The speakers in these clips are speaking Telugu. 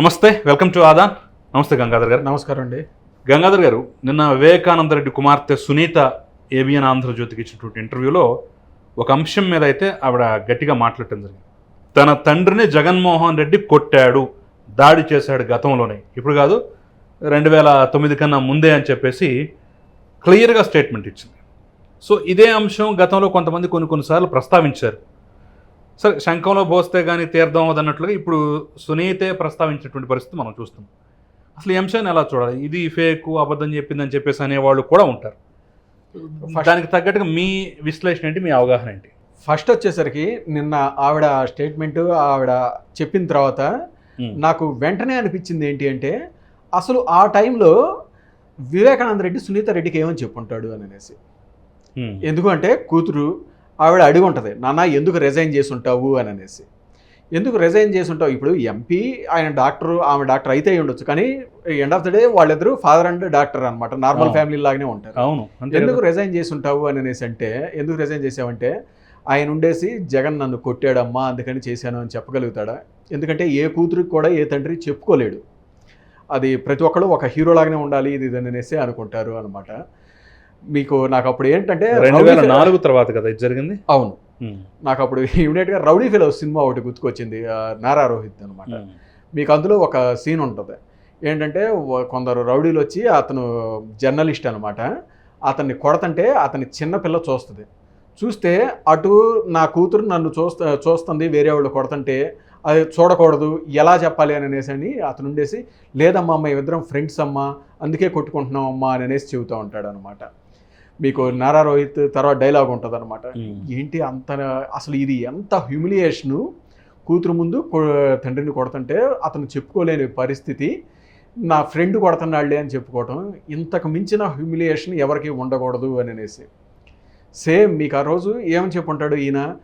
నమస్తే వెల్కమ్ టు ఆదాన్ నమస్తే గంగాధర్ గారు. నమస్కారం అండి. గంగాధర్ గారు నిన్న వివేకానంద రెడ్డి కుమార్తె సునీత ఏబిఎన్ ఆంధ్రజ్యోతికి ఇచ్చినటువంటి ఇంటర్వ్యూలో ఒక అంశం మీద అయితే ఆవిడ గట్టిగా మాట్లాడటం జరిగింది. తన తండ్రిని జగన్మోహన్ రెడ్డి కొట్టాడు దాడి చేశాడు గతంలోనే. ఇప్పుడు కాదు రెండు వేల తొమ్మిది కన్నా ముందే అని చెప్పేసి క్లియర్గా స్టేట్మెంట్ ఇచ్చింది. సో ఇదే అంశం గతంలో కొంతమంది కొన్ని కొన్నిసార్లు ప్రస్తావించారు. సరే శంఖంలో పోస్తే కానీ తీర్థం అన్నట్లుగా ఇప్పుడు సునీతే ప్రస్తావించినటువంటి పరిస్థితి మనం చూస్తాం అసలు ఈ అంశాన్ని ఎలా చూడాలి? ఇది ఫేక్ అబద్ధం చెప్పిందని చెప్పేసి అనేవాళ్ళు కూడా ఉంటారు. దానికి తగ్గట్టుగా మీ విశ్లేషణ ఏంటి మీ అవగాహన ఏంటి? ఫస్ట్ వచ్చేసరికి నిన్న ఆవిడ స్టేట్మెంట్ ఆవిడ చెప్పిన తర్వాత. నాకు వెంటనే అనిపించింది ఏంటి అంటే అసలు ఆ టైంలో వివేకానంద రెడ్డి సునీత రెడ్డికి ఏమని చెప్పుంటాడు అని అనేసి. ఎందుకంటే కూతురు ఆవిడ అడిగి ఉంటుంది నాన్న ఎందుకు రిజైన్ చేసి ఉంటావు అని అనేసి. ఎందుకు రిజైన్ చేసి ఉంటావు ఇప్పుడు ఎంపీ ఆయన డాక్టర్ ఆమె డాక్టర్ అయితే అయి ఉండొచ్చు కానీ ఎండ్ ఆఫ్ ద డే వాళ్ళిద్దరూ ఫాదర్ అండ్ డాక్టర్ అనమాట నార్మల్. ఫ్యామిలీ లాగానే ఉంటారు. అవును ఎందుకు. రిజైన్ చేసి ఉంటావు అని అనేసి అంటే ఎందుకు రిజైన్ చేసావంటే ఆయన ఉండేసి జగన్ నన్ను కొట్టాడమ్మా అందుకని చేశాను అని చెప్పగలుగుతాడా? ఎందుకంటే ఏ కూతురికి కూడా ఏ తండ్రి చెప్పుకోలేడు. అది ప్రతి ఒక్కళ్ళు ఒక హీరో లాగానే ఉండాలి ఇది ఇది అనేసి అనుకుంటారు అనమాట మీకు నాకు అప్పుడు ఏంటంటే రెండు వేల నాలుగు తర్వాత కదా ఇది జరిగింది? అవును. నాకు అప్పుడు ఇమీడియట్గా రౌడీ ఫిలో సినిమా ఒకటి గుర్తుకొచ్చింది నారా రోహిత్ అనమాట. మీకు అందులో ఒక సీన్ ఉంటుంది. ఏంటంటే కొందరు రౌడీలు వచ్చి అతను జర్నలిస్ట్ అనమాట అతన్ని కొడతంటే అతని చిన్న పిల్ల చూస్తుంది. చూస్తే అటు నా కూతురు నన్ను చూస్త చూస్తుంది వేరే వాళ్ళు కొడతంటే అది చూడకూడదు ఎలా చెప్పాలి అని అనేసి అని అతను ఉండేసి లేదమ్మా అమ్మ ఇద్దరం ఫ్రెండ్స్ అమ్మా అందుకే కొట్టుకుంటున్నాం అమ్మా అని అనేసి చెబుతూ ఉంటాడు అనమాట మీకు నారా రోహిత్ తర్వాత డైలాగ్ ఉంటుంది అనమాట. ఏంటి అంత అసలు ఇది ఎంత హ్యూమిలియేషను కూతురు ముందు తండ్రిని కొడుతుంటే అతను చెప్పుకోలేని పరిస్థితి. నా ఫ్రెండ్ కొడుతున్నాళ్ళే అని చెప్పుకోవటం ఇంతకు మించిన హ్యూమిలియేషన్ ఎవరికి ఉండకూడదు అని అనేసి. సేమ్ మీకు ఆ రోజు ఏమని చెప్పుంటాడు ఈయన?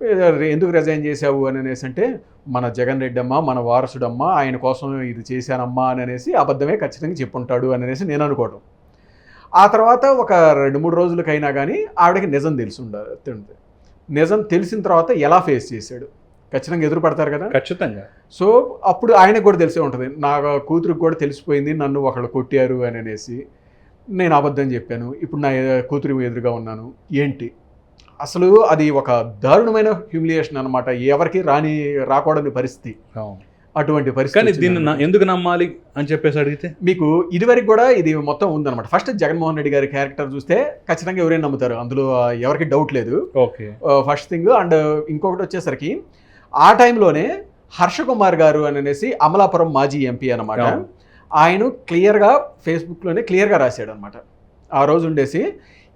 "ఏ, ఎందుకు రిజైన్ చేశావు? అని అనేసి అంటే మన జగన్ రెడ్డి అమ్మ మన వారసుడమ్మ ఆయన కోసం ఇది చేశానమ్మా అని అనేసి అబద్ధమే ఖచ్చితంగా చెప్పుంటాడు అని అనేసి నేను అనుకోవటం. ఆ తర్వాత ఒక రెండు మూడు రోజులకైనా కానీ ఆవిడకి నిజం తెలిసి ఉండాలి నిజం తెలిసిన తర్వాత ఎలా ఫేస్ చేశాడు? ఖచ్చితంగా ఎదురు పడతారు కదా? ఖచ్చితంగా. సో అప్పుడు ఆయనకు కూడా తెలిసే ఉంటుంది. నా కూతురికి కూడా తెలిసిపోయింది నన్ను ఒకళ్ళు కొట్టారు అని అనేసి. నేను అబద్ధం చెప్పాను. ఇప్పుడు నా కూతురు ఎదురుగా ఉన్నాను. ఏంటి? అసలు అది ఒక దారుణమైన హ్యూమిలియేషన్ అనమాట ఎవరికి రాని రాకూడని పరిస్థితి. అటువంటి కానీ పరిస్థితి దీన్ని ఎందుకు నమ్మాలి అని చెప్పేసి అడిగితే? మీకు ఇదివరకు కూడా ఇది మొత్తం ఉందన్నమాట. ఫస్ట్ జగన్మోహన్ రెడ్డి గారి క్యారెక్టర్ చూస్తే ఖచ్చితంగా ఎవరైనా నమ్ముతారు. అందులో ఎవరికి డౌట్ లేదు. ఓకే. ఫస్ట్ థింగ్ అండ్ ఇంకొకటి వచ్చేసరికి ఆ టైంలోనే హర్ష కుమార్ గారు అని అనేసి అమలాపురం మాజీ ఎంపీ అనమాట. ఆయన క్లియర్గా ఫేస్బుక్లోనే క్లియర్గా రాశాడు అనమాట ఆ రోజు ఉండేసి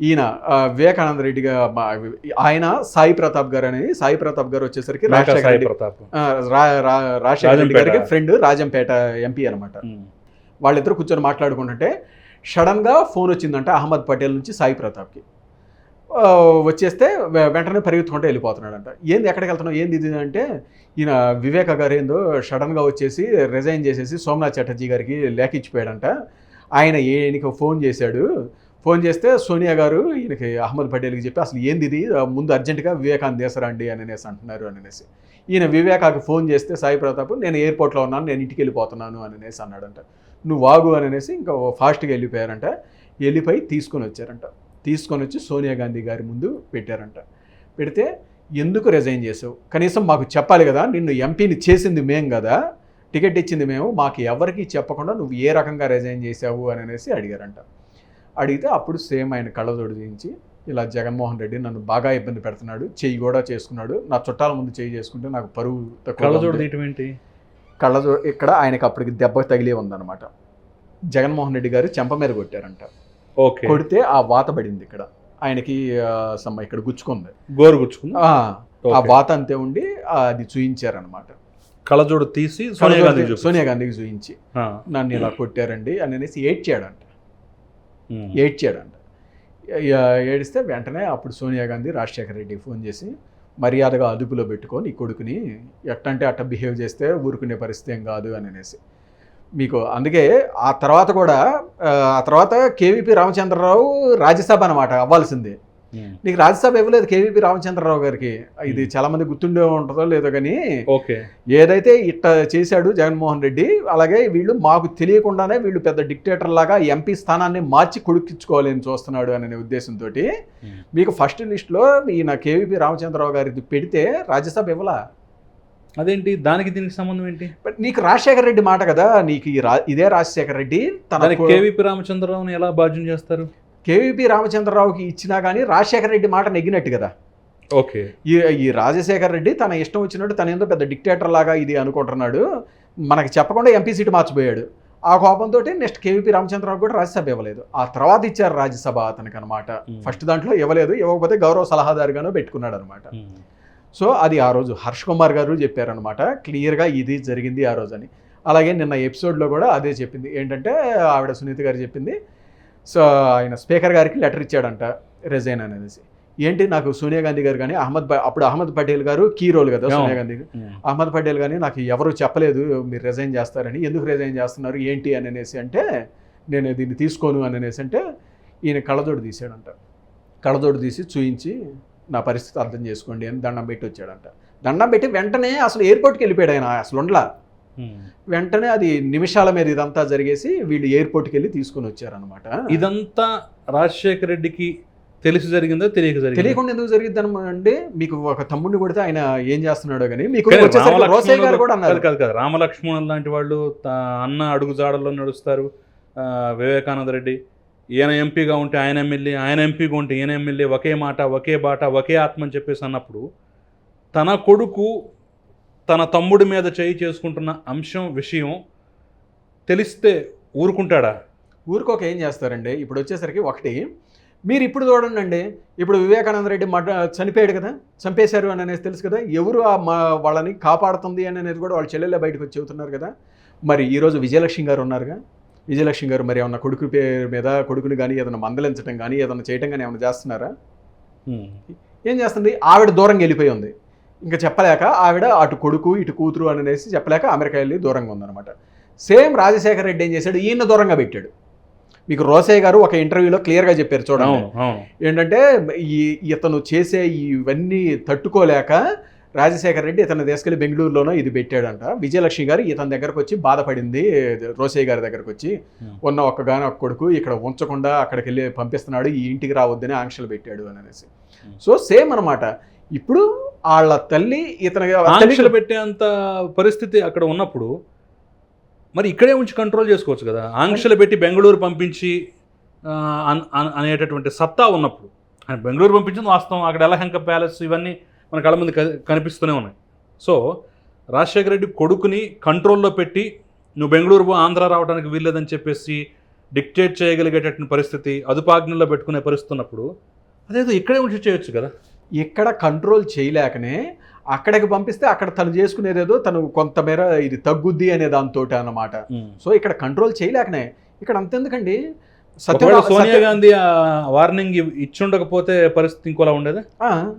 ఈయన వివేకానంద రెడ్డిగా ఆయన సాయి ప్రతాప్ గారు అనేది సాయి ప్రతాప్ గారు వచ్చేసరికి రాజశేఖర రెడ్డి ప్రతాప్. రాజశేఖర. గారికి ఫ్రెండ్ రాజంపేట ఎంపీ అనమాట. వాళ్ళిద్దరు కూర్చొని మాట్లాడుకుంటుంటే సడన్గా ఫోన్ వచ్చిందంట అహ్మద్ పటేల్ నుంచి సాయి ప్రతాప్కి. ఆ, వచ్చేస్తే వెంటనే పరిగెత్తుకుంటూ వెళ్ళిపోతున్నాడంట. ఏంది ఎక్కడికి వెళ్తున్నావు? ఏంది ఇది? అంటే ఈయన వివేక గారు ఏందో సడన్గా వచ్చేసి రిజైన్ చేసేసి సోమనాథ్ చటర్జీ గారికి లేఖ ఇచ్చిపోయాడంట. ఆయన ఈయనకి ఫోన్ చేశాడు. ఫోన్ చేస్తే సోనియా గారు ఈయనకి అహ్మద్ పటేల్కి చెప్పి అసలు ఏంది ఇది? ముందు అర్జెంటుగా వివేకాన్ని దేశరండి అని అనేసి అంటున్నారు అని అనేసి. ఈయన వివేకాకి ఫోన్ చేస్తే సాయి ప్రతాప్ నేను ఎయిర్పోర్ట్లో ఉన్నాను నేను ఇంటికి వెళ్ళిపోతున్నాను అని అనేసి అన్నాడంట. నువ్వు వాగు అని అనేసి ఇంకా ఫాస్ట్గా వెళ్ళిపోయారంట. వెళ్ళిపోయి తీసుకొని వచ్చారంట. తీసుకొని వచ్చి సోనియా గాంధీ గారి ముందు పెట్టారంట. పెడితే ఎందుకు రిజైన్ చేసావు? కనీసం మాకు చెప్పాలి కదా నిన్ను ఎంపీని చేసింది మేం కదా టికెట్ ఇచ్చింది మేము మాకు ఎవరికి చెప్పకుండా నువ్వు ఏ రకంగా రిజైన్ చేసావు అని అనేసి అడిగారంట. అడిగితే అప్పుడు సేమ్ ఆయన కళ్ళజోడు చేయించి ఇలా జగన్మోహన్ రెడ్డి నన్ను బాగా ఇబ్బంది పెడుతున్నాడు చెయ్యి కూడా చేసుకున్నాడు నా చుట్టాల ముందు చెయ్యి చేసుకుంటే నాకు పరువు కళ్ళజోడు తీయటం ఏంటి? కళ్ళజో ఇక్కడ ఆయనకి అప్పటికి దెబ్బ తగిలే ఉందన్నమాట. జగన్మోహన్ రెడ్డి గారు చెంప మీద కొట్టారంట. ఓకే. కొడితే ఆ వాత పడింది ఇక్కడ. ఆయనకి సమ్మ ఇక్కడ గుచ్చుకుంది. గోరు గుచ్చుకుంది? ఆ. వాత అంతే ఉండి అది చూయించారనమాట కళ్ళజోడు తీసి సోనియా గాంధీ. సోనియా గాంధీకి చూయించి. నన్ను ఇలా కొట్టారండి అని అనేసి ఏడ్చాడంట. ఏడ్చాడంట. ఏడిస్తే వెంటనే అప్పుడు సోనియా గాంధీ రాజశేఖర రెడ్డికి ఫోన్ చేసి మర్యాదగా అదుపులో పెట్టుకొని ఈ కొడుకుని ఎట్టంటే అట్ట బిహేవ్ చేస్తే ఊరుకునే పరిస్థితి ఏం కాదు అని అనేసి. మీకు అందుకే ఆ తర్వాత కూడా ఆ, ఆ తర్వాత కేవీపీ రామచంద్రరావు రాజ్యసభ అనమాట అవ్వాల్సిందే. నీకు రాజ్యసభ ఇవ్వలేదు కేవీపీ రామచంద్రరావు గారికి. ఇది చాలా మంది గుర్తుండే ఉంటుందో లేదో కానీ ఓకే. ఏదైతే ఇట్ట చేశాడు జగన్మోహన్ రెడ్డి అలాగే వీళ్ళు మాకు తెలియకుండానే వీళ్ళు పెద్ద డిక్టేటర్ లాగా ఎంపీ స్థానాన్ని మార్చి కొడుక్కించుకోవాలని చూస్తున్నాడు అనే ఉద్దేశంతో మీకు ఫస్ట్ లిస్ట్లో ఈయన కేవీపీ రామచంద్రరావు గారికి పెడితే రాజ్యసభ ఇవ్వలా? అదేంటి? దానికి దీనికి సంబంధం ఏంటి? బట్ నీకు రాజశేఖర రెడ్డి మాట కదా నీకు ఈ రా ఇదే రాజశేఖర రెడ్డి తన కేవీపీ రామచంద్రరావుని ఎలా బాధ్యం చేస్తారు? కేవీపీ రామచంద్రరావుకి ఇచ్చినా కానీ రాజశేఖర రెడ్డి మాట నెగ్గినట్టు కదా. ఓకే. ఈ ఈ రాజశేఖర రెడ్డి తన ఇష్టం వచ్చినట్టు తన ఏందో పెద్ద డిక్టేటర్ లాగా ఇది అనుకుంటున్నాడు. మనకి చెప్పకుండా ఎంపీ సీటు మార్చిపోయాడు. ఆ కోపంతో నెక్స్ట్ కేవీపీ రామచంద్రరావు కూడా రాజ్యసభ ఇవ్వలేదు. ఆ తర్వాత ఇచ్చారు రాజ్యసభ అతనికి అనమాట. ఫస్ట్ దాంట్లో ఇవ్వలేదు. ఇవ్వకపోతే గౌరవ సలహాదారుగానో పెట్టుకున్నాడు అనమాట సో అది ఆ రోజు హర్ష్ కుమార్ గారు చెప్పారనమాట క్లియర్గా ఇది జరిగింది ఆ రోజు అని. అలాగే నిన్న ఎపిసోడ్లో కూడా అదే చెప్పింది. ఏంటంటే ఆవిడ సునీత గారు చెప్పింది సో ఆయన స్పీకర్ గారికి లెటర్ ఇచ్చాడంట రిజైన్ అనేసి. ఏంటి? నాకు సోనియా గాంధీ గారు కానీ అహ్మద్ అప్పుడు అహ్మద్ పటేల్ గారు కీ రోల్ కదా సోనియా గాంధీ. అహ్మద్ పటేల్ కానీ నాకు ఎవరు చెప్పలేదు మీరు రిజైన్ చేస్తారని ఎందుకు రిజైన్ చేస్తున్నారు ఏంటి అని అనేసి అంటే నేను దీన్ని తీసుకోను అని అనేసి అంటే ఈయన కళ్ళజోడు తీసాడంట కళ్ళజోడు తీసి చూయించి నా పరిస్థితి అర్థం చేసుకోండి అని దండం పెట్టి వచ్చాడంట. దండం పెట్టి వెంటనే అసలు ఎయిర్పోర్ట్కి వెళ్ళిపోయాడు ఆయన అసలు ఉండలా. వెంటనే అది నిమిషాల మీద ఇదంతా జరిగేసి వీళ్ళు ఎయిర్పోర్ట్కి వెళ్ళి తీసుకొని వచ్చారనమాట ఇదంతా రాజశేఖర రెడ్డికి తెలిసి జరిగిందా తెలియక జరిగిందా? తెలియకుండా ఎందుకు జరిగింది అంటే మీకు ఒక తమ్ముడిని కొడితే ఆయన ఏం చేస్తున్నాడో కానీ మీకు రోసయ్య గారు కూడా అన్నారు. కాదు కాదు రామలక్ష్మణులు లాంటి వాళ్ళు అన్న అడుగు జాడల్లో నడుస్తారు. వివేకానంద రెడ్డి ఈయన ఎంపీగా ఉంటే ఆయన ఎమ్మెల్యే ఆయన ఎంపీగా ఉంటే ఈయన ఎమ్మెల్యే ఒకే మాట ఒకే బాట ఒకే ఆత్మ అని చెప్పేసి అన్నప్పుడు తన కొడుకు తన తమ్ముడి మీద చేయి చేసుకుంటున్న అంశం విషయం తెలిస్తే ఊరుకుంటాడా? ఊరికొక ఏం చేస్తారండి? ఇప్పుడు వచ్చేసరికి ఒకటి మీరు ఇప్పుడు చూడండి అండి ఇప్పుడు వివేకానంద రెడ్డి మట చనిపోయాడు కదా? చంపేశారు అని అనేది తెలుసు కదా? ఎవరు ఆ మా వాళ్ళని కాపాడుతుంది అని అనేది కూడా వాళ్ళ చెల్లెలే బయటకు వచ్చి చెబుతున్నారు కదా? మరి ఈరోజు విజయలక్ష్మి గారు ఉన్నారుగా? విజయలక్ష్మి గారు మరి ఏమన్నా కొడుకు పేరు మీద కొడుకుని కానీ ఏదైనా మందలించడం కానీ ఏదైనా చేయటం కానీ ఏమైనా చేస్తున్నారా? ఏం చేస్తుంది? ఆవిడ దూరంగా వెళ్ళిపోయి ఉంది. ఇంకా చెప్పలేక ఆవిడ అటు కొడుకు ఇటు కూతురు అని అనేసి చెప్పలేక అమెరికా వెళ్ళి దూరంగా ఉందన్నమాట. సేమ్ రాజశేఖర రెడ్డి ఏం చేశాడు? ఈయన దూరంగా పెట్టాడు. మీకు రోసయ్య గారు ఒక ఇంటర్వ్యూలో క్లియర్గా చెప్పారు చూడండి. ఏంటంటే ఈ ఇతను చేసే ఇవన్నీ తట్టుకోలేక రాజశేఖర రెడ్డి ఇతను తీసుకెళ్ళి బెంగళూరులోనో ఇది పెట్టాడంట. విజయలక్ష్మి గారు ఇతని దగ్గరకు వచ్చి బాధపడింది రోసయ్య గారి దగ్గరకు వచ్చి. ఉన్న ఒక్కగాని ఒక్క కొడుకు ఇక్కడ ఉంచకుండా అక్కడికి వెళ్ళి పంపిస్తున్నాడు ఈ ఇంటికి రావద్దని ఆంక్షలు పెట్టాడు అని అనేసి. సో సేమ్ అన్నమాట. ఇప్పుడు వాళ్ళ తల్లి ఇతని ఆంక్షలు పెట్టేంత పరిస్థితి అక్కడ ఉన్నప్పుడు మరి ఇక్కడే ఉంచి కంట్రోల్ చేసుకోవచ్చు కదా. ఆంక్షలు పెట్టి బెంగళూరు పంపించి అన్- అనేటటువంటి సత్తా ఉన్నప్పుడు. ఆయన బెంగళూరు పంపించింది వాస్తవం. అక్కడ ఎలహంక ప్యాలెస్ ఇవన్నీ మన కళ్ళ ముందు కనిపిస్తూనే ఉన్నాయి. సో రాజశేఖర రెడ్డి కొడుకుని కంట్రోల్లో పెట్టి నువ్వు బెంగళూరు ఆంధ్ర రావడానికి వీల్లేదని చెప్పేసి డిక్టేట్ చేయగలిగేటటువంటి పరిస్థితి అదుపాజ్ఞలో పెట్టుకునే పరిస్థితి ఉన్నప్పుడు అదేదో ఇక్కడే ఉంచి చేయొచ్చు కదా. ఇక్కడ కంట్రోల్ చేయలేకనే అక్కడికి పంపిస్తే అక్కడ తను చేసుకునేదేదో తను కొంతమేర ఇది తగ్గుద్ది అనే దాంతో అన్నమాట. సో ఇక్కడ కంట్రోల్ చేయలేకనే. ఇక్కడ అంతెందుకండి? సత్యవా- సోనియా సత్య- గాంధీ వార్నింగ్ ఇచ్చుండకపోతే పరిస్థితి ఇంకోలా ఉండేదా? ఆ,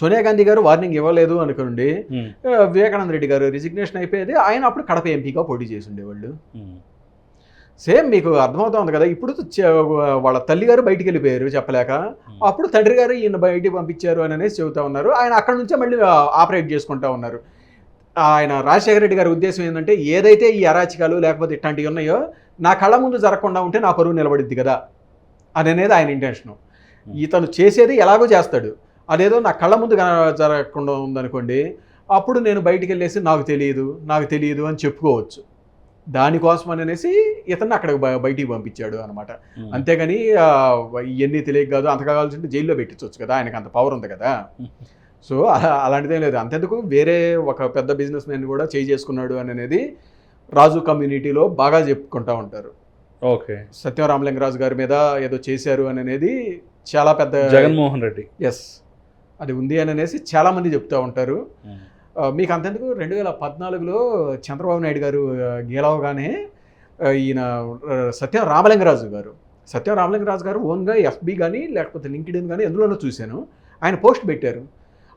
సోనియా గాంధీ గారు వార్నింగ్ ఇవ్వలేదు అనుకోండి వివేకానంద రెడ్డి గారు రిజిగ్నేషన్ అయిపోయేది. ఆయన అప్పుడు కడప ఎంపీగా పోటీ చేసి ఉండేవాళ్ళు. సేమ్ మీకు అర్థమవుతా ఉంది కదా ఇప్పుడు వాళ్ళ తల్లి గారు బయటికి వెళ్ళిపోయారు చెప్పలేక. అప్పుడు తండ్రి గారు ఈయన బయటికి పంపించారు అని అనేసి చెబుతా ఉన్నారు. ఆయన అక్కడ నుంచే మళ్ళీ ఆపరేట్ చేసుకుంటా ఉన్నారు. ఆయన రాజశేఖర రెడ్డి గారి ఉద్దేశం ఏంటంటే ఏదైతే ఈ అరాచకాలు లేకపోతే ఇట్లాంటివి ఉన్నాయో నా కళ్ళ ముందు జరగకుండా ఉంటే నా పరువు నిలబడిద్ది కదా అని అనేది ఆయన ఇంటెన్షను ఇతను చేసేది ఎలాగో చేస్తాడు. అదేదో నా కళ్ళ ముందు జరగకుండా ఉందనుకోండి అప్పుడు నేను బయటికి వెళ్ళేసి నాకు తెలియదు నాకు తెలియదు అని చెప్పుకోవచ్చు. దానికోసం అని అనేసి ఇతన్ని అక్కడికి బయటికి పంపించాడు అనమాట అంతేగాని ఇవన్నీ తెలియక కాదు అంత కావాల్సింటే జైల్లో పెట్టించవచ్చు కదా ఆయనకు అంత పవర్ ఉంది కదా. సో అలా- అలాంటిదేం లేదు. అంతెందుకు వేరే ఒక పెద్ద బిజినెస్ మ్యాన్ కూడా చేయి చేసుకున్నాడు అని అనేది రాజు కమ్యూనిటీలో బాగా చెప్పుకుంటా ఉంటారు. ఓకే. సత్యం రామలింగరాజు గారి మీద ఏదో చేశారు అని అనేది చాలా పెద్ద జగన్మోహన్ రెడ్డి. ఎస్ అది ఉంది అని అనేసి చాలా మంది చెప్తూ ఉంటారు. మీకు అంతెందుకు? రెండు వేల పద్నాలుగులో చంద్రబాబు నాయుడు గారు గెలవగానే ఈయన సత్యం రామలింగరాజు గారు. సత్యం రామలింగరాజు గారు ఓన్గా ఎఫ్బి కానీ లేకపోతే లింక్డ్ఇన్ కానీ ఎందులోనో చూశాను. ఆయన పోస్ట్ పెట్టారు.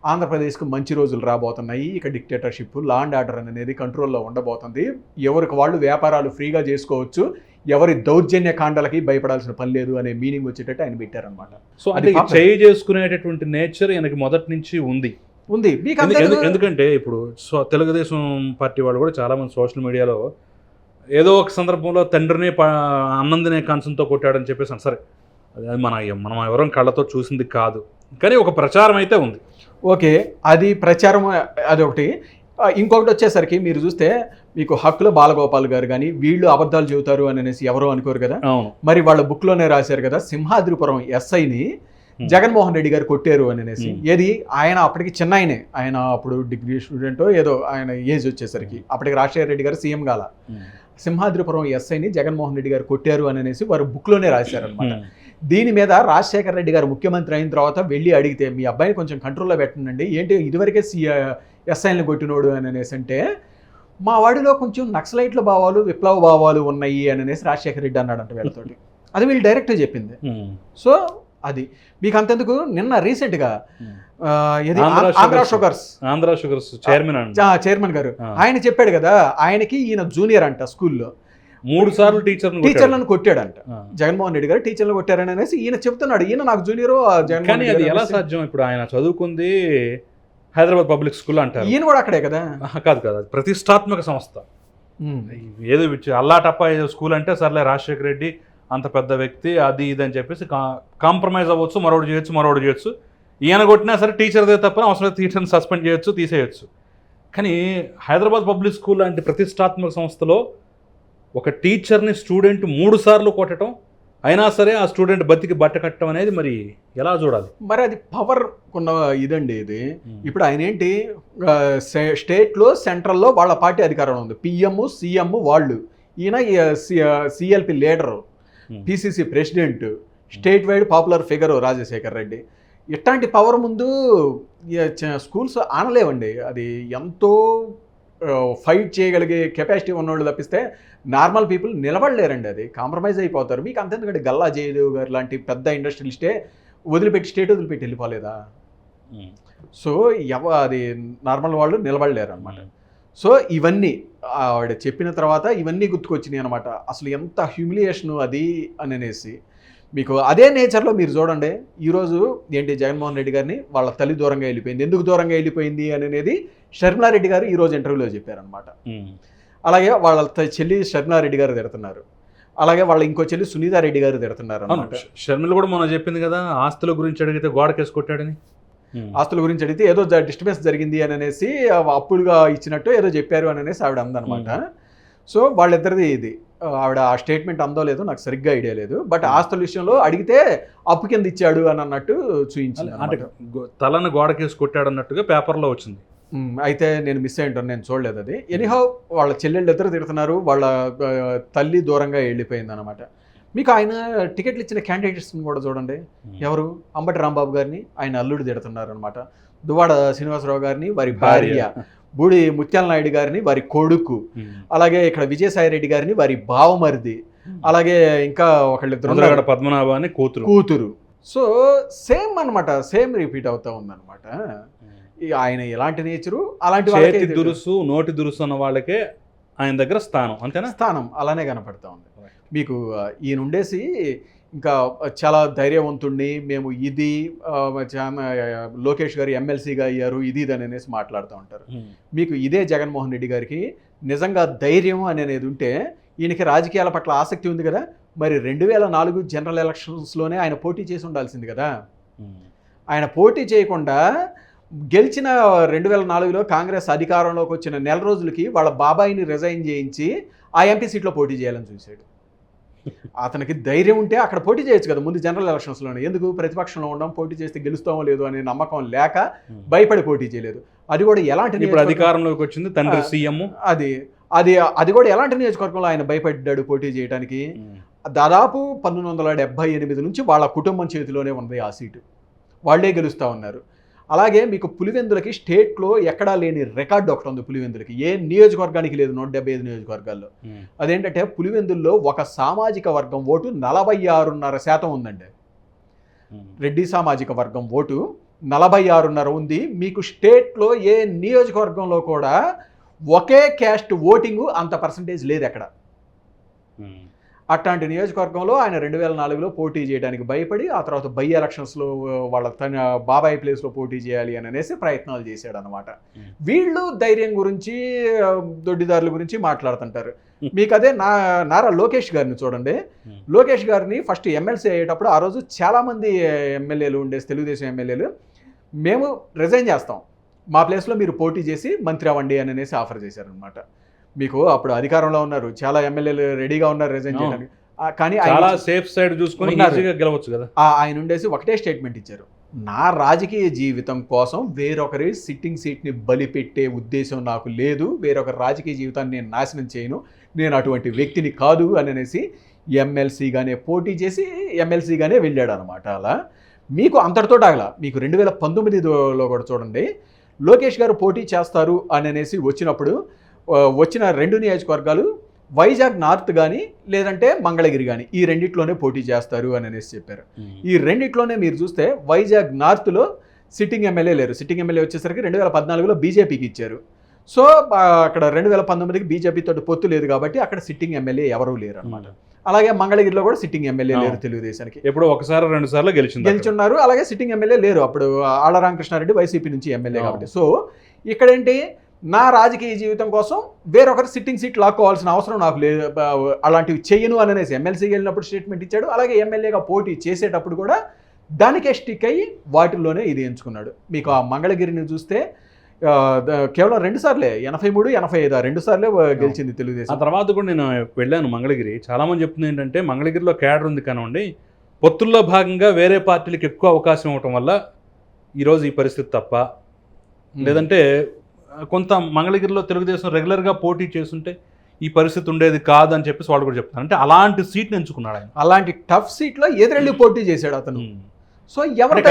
ఆంధ్రప్రదేశ్కు మంచి రోజులు రాబోతున్నాయి. ఇక డిక్టేటర్షిప్ లా అండ్ ఆర్డర్ అనేది కంట్రోల్లో ఉండబోతుంది. ఎవరికి వాళ్ళు వ్యాపారాలు ఫ్రీగా చేసుకోవచ్చు. ఎవరి దౌర్జన్య కాండలకి భయపడాల్సిన పని లేదు అనే మీనింగ్ వచ్చేటట్టు ఆయన పెట్టారన్నమాట. సో అది. చేయి చేసుకునేటటువంటి నేచర్ ఈయనకి మొదటి నుంచి ఉంది. ఉంది? ఎందుకంటే ఇప్పుడు సో తెలుగుదేశం పార్టీ వాళ్ళు కూడా చాలా మంది సోషల్ మీడియాలో ఏదో ఒక సందర్భంలో తండ్రిని అన్నందినే కంచంతో కొట్టాడని చెప్పేసి. సరే అది మన మనం ఎవరం కళ్ళతో చూసింది కాదు. కానీ ఒక ప్రచారం అయితే ఉంది. ఓకే అది ప్రచారం అది ఒకటి. ఆ, ఇంకొకటి వచ్చేసరికి మీరు చూస్తే మీకు హక్కుల బాలగోపాల్ గారు కానీ వీళ్ళు అబద్ధాలు చెబుతారు అని అనేసి ఎవరో అనుకోరు కదా? అవును. మరి వాళ్ళ బుక్లోనే రాశారు కదా సింహాద్రిపురం ఎస్ఐని జగన్మోహన్ రెడ్డి గారు కొట్టారు అని అనేసి. Hmm. ఏది? ఆయన అప్పటికి చిన్న ఆయనే ఆయన అప్పుడు డిగ్రీ స్టూడెంట్ ఏదో ఆయన ఏజ్ వచ్చేసరికి. అప్పటికి రాజశేఖర రెడ్డి గారు సీఎం గాల. సింహాద్రిపురం ఎస్ఐని జగన్మోహన్ రెడ్డి గారు కొట్టారు అని అనేసి వారు బుక్లోనే రాశారనమాట దీని మీద రాజశేఖర రెడ్డి గారు ముఖ్యమంత్రి అయిన తర్వాత వెళ్ళి అడిగితే మీ అబ్బాయిని కొంచెం కంట్రోల్లో పెట్టండి ఏంటి ఇదివరకే సి ఎస్ఐని కొట్టినోడు అని అనేసి అంటే మా వాడిలో కొంచెం నక్సలైట్ల భావాలు విప్లవ భావాలు ఉన్నాయి అని అనేసి రాజశేఖర రెడ్డి అన్నాడంట వీళ్ళతోటి. అది వీళ్ళు డైరెక్ట్గా చెప్పింది. సో అది. మీకు అంతెందుకు నిన్న రీసెంట్గా ఇది Andhra sugars. Sugars. Andhra sugars chairman chairman గారు. ఆయన చెప్పాడు కదా ఆయనకి ఈయన జూనియర్ అంట స్కూల్లో. మూడు సార్లు టీచర్ టీచర్లను కొట్టాడంట. జగన్మోహన్ రెడ్డి గారు టీచర్లు కొట్టారని అనేసి ఈయన చెప్తున్నాడు ఈయన నాకు జూనియర్ కానీ అది ఎలా సాధ్యం? ఇప్పుడు ఆయన చదువుకుంది హైదరాబాద్ పబ్లిక్ స్కూల్ అంటారు. ఈయన కూడా అక్కడే కదా? కాదు కాదు ప్రతిష్టాత్మక సంస్థ. ఏదో అల్లాటప్ప ఏదో స్కూల్ అంటే సర్లే రాజశేఖర రెడ్డి అంత పెద్ద వ్యక్తి అది ఇది అని చెప్పేసి కాంప్రమైజ్ అవ్వచ్చు మరొకటి చేయొచ్చు మరొకటి చేయొచ్చు. ఈయన కొట్టినా సరే టీచర్దే తప్ప అవసరం టీచర్ని సస్పెండ్ చేయొచ్చు తీసేయచ్చు. కానీ హైదరాబాద్ పబ్లిక్ స్కూల్ లాంటి ప్రతిష్టాత్మక సంస్థలో ఒక టీచర్ని స్టూడెంట్ మూడు సార్లు కొట్టడం అయినా సరే ఆ స్టూడెంట్ బతికి బట్ట కట్టడం అనేది మరి ఎలా చూడాలి? మరి అది పవర్ ఉన్న ఇదండి ఇది. ఇప్పుడు ఆయన ఏంటి? స్టేట్లో సెంట్రల్లో వాళ్ళ పార్టీ అధికారంలో ఉంది. పిఎం సీఎం వాళ్ళు. ఈయన CLP leader. PCC president state wide popular figure Rajasekhar Reddy. ఇట్లాంటి పవర్ ముందు స్కూల్స్ ఆనలేవండి. అది ఎంతో ఫైట్ చేయగలిగే కెపాసిటీ ఉన్నోళ్ళు తప్పిస్తే నార్మల్ పీపుల్ నిలబడలేరండి అది. కాంప్రమైజ్ అయిపోతారు. మీకు అంతెందుకంటే గల్లా జయదేవ్ గారు లాంటి పెద్ద ఇండస్ట్రియలిస్టే వదిలిపెట్టి స్టేట్ వదిలిపెట్టి వెళ్ళిపోలేదా? సో ఎవ అది నార్మల్ వాళ్ళు నిలబడలేరు అనమాట సో ఇవన్నీ ఆవిడ చెప్పిన తర్వాత ఇవన్నీ గుర్తుకొచ్చినాయి అనమాట అసలు ఎంత హ్యూమిలియేషన్ అది అని అనేసి. మీకు అదే నేచర్లో మీరు చూడండి ఈరోజు ఏంటి జగన్మోహన్ రెడ్డి గారిని వాళ్ళ తల్లి దూరంగా వెళ్ళిపోయింది. ఎందుకు దూరంగా వెళ్ళిపోయింది అని అనేది షర్మిలారెడ్డి గారు ఈరోజు ఇంటర్వ్యూలో చెప్పారనమాట అలాగే వాళ్ళ చెల్లి షర్మిలారెడ్డి గారు తిడుతున్నారు. అలాగే వాళ్ళ ఇంకో చెల్లి సునీతారెడ్డి గారు తిడుతున్నారు షర్మిల కూడా మొన్న చెప్పింది కదా ఆస్తుల గురించి అడిగితే గోడకేసి కొట్టాడని. ఆస్తుల గురించి అడిగితే ఏదో డిస్టర్బెన్స్ జరిగింది అని అనేసి అప్పులుగా ఇచ్చినట్టు ఏదో చెప్పారు అని అనేసి ఆవిడ అందనమాట. సో వాళ్ళిద్దరిది ఇది. ఆవిడ ఆ స్టేట్మెంట్ అందో లేదో నాకు సరిగ్గా ఐడియా లేదు. But Hmm. ఆస్తుల విషయంలో అడిగితే అప్పు కింద ఇచ్చాడు అని అన్నట్టు చూపించింది అంటే తలను గోడకేసి కొట్టాడు అన్నట్టుగా పేపర్లో వచ్చింది. అయితే నేను మిస్ అయ్యి ఉంటాను నేను చూడలేదు అది. ఎనీహౌ వాళ్ళ చెల్లెళ్ళు ఇద్దరు తిడుతున్నారు వాళ్ళ తల్లి దూరంగా వెళ్ళిపోయింది అనమాట మీకు ఆయన టికెట్లు ఇచ్చిన క్యాండిడేట్స్ కూడా చూడండి. ఎవరు? అంబటి రాంబాబు గారిని ఆయన అల్లుడు తిడుతున్నారు అనమాట దువాడ శ్రీనివాసరావు గారిని వారి భార్య. బూడి ముత్యాల నాయుడు గారిని వారి కొడుకు. అలాగే ఇక్కడ విజయసాయి రెడ్డి గారిని వారి బావమరిది. అలాగే ఇంకా ఒకళ్ళిద్దరు ముద్రగడ ఉన్నారు. పద్మనాభ అని కూతురు. కూతురు. సో సేమ్ అన్నమాట సేమ్ రిపీట్ అవుతా ఉందన్నమాట. ఆయన ఎలాంటి నేచరు? అలాంటి వాళ్ళకే చేతి దురుసు నోటి దురుసు అన్న వాళ్ళకే ఆయన దగ్గర స్థానం అంతేనా? స్థానం అలానే కనపడతా ఉంది. మీకు ఈయన ఉండేసి ఇంకా చాలా ధైర్యవంతుణ్ణి మేము ఇది లోకేష్ గారు ఎమ్మెల్సీగా అయ్యారు ఇది ఇది అని అనేసి మాట్లాడుతూ ఉంటారు. మీకు ఇదే జగన్మోహన్ రెడ్డి గారికి నిజంగా ధైర్యం అని అనేది ఉంటే ఈయనకి రాజకీయాల పట్ల ఆసక్తి ఉంది కదా మరి రెండు వేల నాలుగు జనరల్ ఎలక్షన్స్లోనే ఆయన పోటీ చేసి ఉండాల్సింది కదా. ఆయన పోటీ చేయకుండా గెలిచిన రెండు వేల నాలుగులో కాంగ్రెస్ అధికారంలోకి వచ్చిన నెల రోజులకి వాళ్ళ బాబాయిని రిజైన్ చేయించి ఆ ఎంపీ సీట్లో పోటీ చేయాలని చూశాడు. అతనికి ధైర్యం ఉంటే అక్కడ పోటీ చేయొచ్చు కదా ముందు జనరల్ ఎలక్షన్స్లోనే ఎందుకు? ప్రతిపక్షంలో ఉండడం పోటీ చేస్తే గెలుస్తామో లేదో అనే నమ్మకం లేక భయపడి పోటీ చేయలేదు. అది కూడా ఎలాంటి ఇప్పుడు అధికారంలోకి వచ్చింది తండ్రి సీఎం. అది అది అది కూడా ఎలాంటి నియోజకవర్గంలో ఆయన భయపడ్డాడు పోటీ చేయడానికి దాదాపు పంతొమ్మిది వందల డెబ్బై ఎనిమిది నుంచి వాళ్ళ కుటుంబం చేతిలోనే ఉంది ఆ సీటు. వాళ్ళే గెలుస్తూ ఉన్నారు. అలాగే మీకు పులివెందులకి స్టేట్లో ఎక్కడా లేని రికార్డు ఒకటి ఉంది పులివెందులకి. ఏ నియోజకవర్గానికి లేదు నూట డెబ్బై ఐదు నియోజకవర్గాల్లో. అదేంటంటే పులివెందుల్లో ఒక సామాజిక వర్గం ఓటు నలభై ఆరున్నర శాతం ఉందండి. రెడ్డి సామాజిక వర్గం ఓటు నలభై ఆరున్నర ఉంది. మీకు స్టేట్లో ఏ నియోజకవర్గంలో కూడా ఒకే క్యాస్ట్ ఓటింగు అంత పర్సంటేజ్ లేదు అక్కడ ఉమ్. అట్లాంటి నియోజకవర్గంలో ఆయన రెండు వేల నాలుగులో పోటీ చేయడానికి భయపడి ఆ తర్వాత బై ఎలక్షన్స్లో వాళ్ళ తన బాబాయ్ ప్లేస్లో పోటీ చేయాలి అని అనేసి ప్రయత్నాలు చేశాడు అనమాట. వీళ్ళు ధైర్యం గురించి దొడ్డిదారుల గురించి మాట్లాడుతుంటారు. మీకు అదే నా నారా లోకేష్ గారిని చూడండి. లోకేష్ గారిని ఫస్ట్ ఎమ్మెల్సీ అయ్యేటప్పుడు ఆ రోజు చాలామంది ఎమ్మెల్యేలు ఉండేసి తెలుగుదేశం ఎమ్మెల్యేలు మేము రిజైన్ చేస్తాం మా ప్లేస్లో మీరు పోటీ చేసి మంత్రి అవ్వండి అని అనేసి ఆఫర్ చేశారనమాట మీకు అప్పుడు అధికారంలో ఉన్నారు. చాలా ఎమ్మెల్యేలు రెడీగా ఉన్నారు రిజైన్. చేయడానికి. కానీ చాలా సేఫ్ సైడ్ చూసుకొని గెలవచ్చు కదా. ఆయన ఉండేసి ఒకటే స్టేట్మెంట్ ఇచ్చారు. నా రాజకీయ జీవితం కోసం వేరొకరి సిట్టింగ్ సీట్ని బలిపెట్టే ఉద్దేశం నాకు లేదు. వేరొకరి రాజకీయ జీవితాన్ని నేను నాశనం చేయను. నేను అటువంటి వ్యక్తిని కాదు అని అనేసి ఎమ్మెల్సీగానే పోటీ చేసి ఎమ్మెల్సీగానే వెళ్ళాడు అనమాట అలా. మీకు అంతటితో ఆగల మీకు రెండు వేల పంతొమ్మిదిలో కూడా చూడండి. లోకేష్ గారు పోటీ చేస్తారు అని అనేసి వచ్చినప్పుడు వచ్చిన రెండు నియోజకవర్గాలు వైజాగ్ నార్త్ కానీ లేదంటే మంగళగిరి కానీ ఈ రెండిట్లోనే పోటీ చేస్తారు అని అనేసి చెప్పారు. ఈ రెండిట్లోనే మీరు చూస్తే వైజాగ్ నార్త్లో సిట్టింగ్ ఎమ్మెల్యే లేరు. సిట్టింగ్ ఎమ్మెల్యే వచ్చేసరికి రెండు వేల పద్నాలుగులో బీజేపీకి ఇచ్చారు. సో అక్కడ రెండు వేల పంతొమ్మిదికి బీజేపీ తోటి పొత్తు లేదు కాబట్టి అక్కడ సిట్టింగ్ ఎమ్మెల్యే ఎవరూ లేరు అనమాట అలాగే మంగళగిరిలో కూడా సిట్టింగ్ ఎమ్మెల్యే లేరు. తెలుగుదేశానికి. ఎప్పుడు ఒకసారి రెండు సార్లు అక్కడ. గెలుచున్నారు. అలాగే సిట్టింగ్ ఎమ్మెల్యే లేరు. అప్పుడు ఆళ్ళ రామకృష్ణారెడ్డి వైసీపీ నుంచి ఎమ్మెల్యే. కాబట్టి. సో ఇక్కడేంటి? నా రాజకీయ జీవితం కోసం వేరొకరు సిట్టింగ్ సీట్ లాక్కోవాల్సిన అవసరం నాకు లేదు అలాంటివి చెయ్యను అని అనేసి ఎమ్మెల్సీకి వెళ్ళినప్పుడు స్టేట్మెంట్ ఇచ్చాడు. అలాగే ఎమ్మెల్యేగా పోటీ చేసేటప్పుడు కూడా దానికే స్టిక్ అయ్యి వాటిల్లోనే ఇది ఎంచుకున్నాడు. మీకు ఆ మంగళగిరిని చూస్తే ఆ, కేవలం రెండు సార్లే ఎనభై మూడు ఎనభై ఐదు ఆ రెండు సార్లే ఆ, గెలిచింది ఆ తెలుగుదేశం తర్వాత కూడా నేను వెళ్ళాను మంగళగిరి. చాలా మంది చెప్తుంది ఏంటంటే మంగళగిరిలో క్యాడర్ ఉంది కానివ్వండి పొత్తుల్లో భాగంగా వేరే పార్టీలకు ఎక్కువ అవకాశం ఇవ్వటం వల్ల ఈరోజు ఈ పరిస్థితి తప్ప. లేదంటే ఆ, కొంత మంగళగిరిలో తెలుగుదేశం రెగ్యులర్గా పోటీ చేస్తుంటే ఈ పరిస్థితి ఉండేది కాదు అని చెప్పేసి వాళ్ళు కూడా చెప్తారు అంటే అలాంటి సీట్ని ఎంచుకున్నాడు ఆయన. అలాంటి టఫ్ సీట్లో ఎదురెళ్ళి పోటీ చేశాడు అతను. సో ఎవరు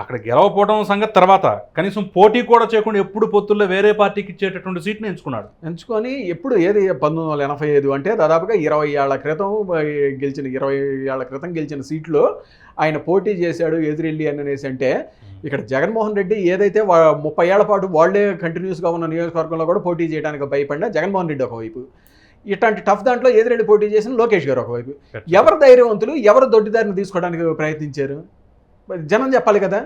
అక్కడ గెలవపోవడం సంగతి తర్వాత. కనీసం పోటీ కూడా చేయకుండా ఎప్పుడు పొత్తుల్లో వేరే పార్టీకి ఇచ్చేటటువంటి సీట్ని ఎంచుకున్నాడు. ఎంచుకొని ఎప్పుడు ఏది పంతొమ్మిది వందల ఎనభై ఐదు అంటే దాదాపుగా ఇరవై ఏళ్ళ క్రితం గెలిచిన ఇరవై ఏళ్ళ క్రితం గెలిచిన సీట్లో ఆయన పోటీ చేశాడు ఎదురెళ్ళి అని అనేసి అంటే ఇక్కడ జగన్మోహన్ రెడ్డి ఏదైతే ముప్పై ఏళ్ళ పాటు వాళ్ళే కంటిన్యూస్గా ఉన్న నియోజకవర్గంలో కూడా పోటీ చేయడానికి భయపడినా జగన్మోహన్ రెడ్డి ఒకవైపు. ఇట్లాంటి టఫ్ దాంట్లో ఎదురెళ్ళి పోటీ చేసిన లోకేష్ గారు ఒకవైపు. ఎవరు ధైర్యవంతులు ఎవరు దొడ్డిదారిని తీసుకోవడానికి ప్రయత్నించారు? జనం చెప్పాలి కదా.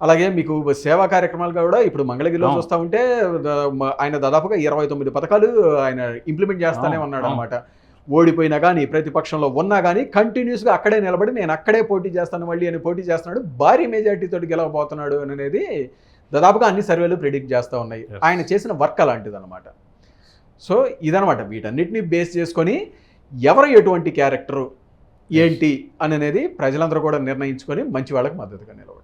అలాగే మీకు సేవా కార్యక్రమాలు కూడా ఇప్పుడు మంగళగిరిలో. చూస్తూ ఉంటే ఆయన దాదాపుగా ఇరవై తొమ్మిది పథకాలు ఆయన ఇంప్లిమెంట్ చేస్తానే ఉన్నాడు. అనమాట ఓడిపోయినా కానీ ప్రతిపక్షంలో ఉన్నా కానీ కంటిన్యూస్గా అక్కడే నిలబడి నేను అక్కడే పోటీ చేస్తాను మళ్ళీ అని పోటీ చేస్తున్నాడు భారీ మెజార్టీతో గెలవబోతున్నాడు అని అనేది దాదాపుగా అన్ని సర్వేలు ప్రిడిక్ట్ చేస్తూ ఉన్నాయి. ఆయన చేసిన వర్క్ అలాంటిది అనమాట సో ఇదనమాట వీటన్నిటిని బేస్ చేసుకొని ఎవరు ఎటువంటి క్యారెక్టరు ఏంటి అని అనేది ప్రజలందరూ కూడా నిర్ణయించుకొని మంచి వాళ్ళకి మద్దతుగా నిలవచ్చు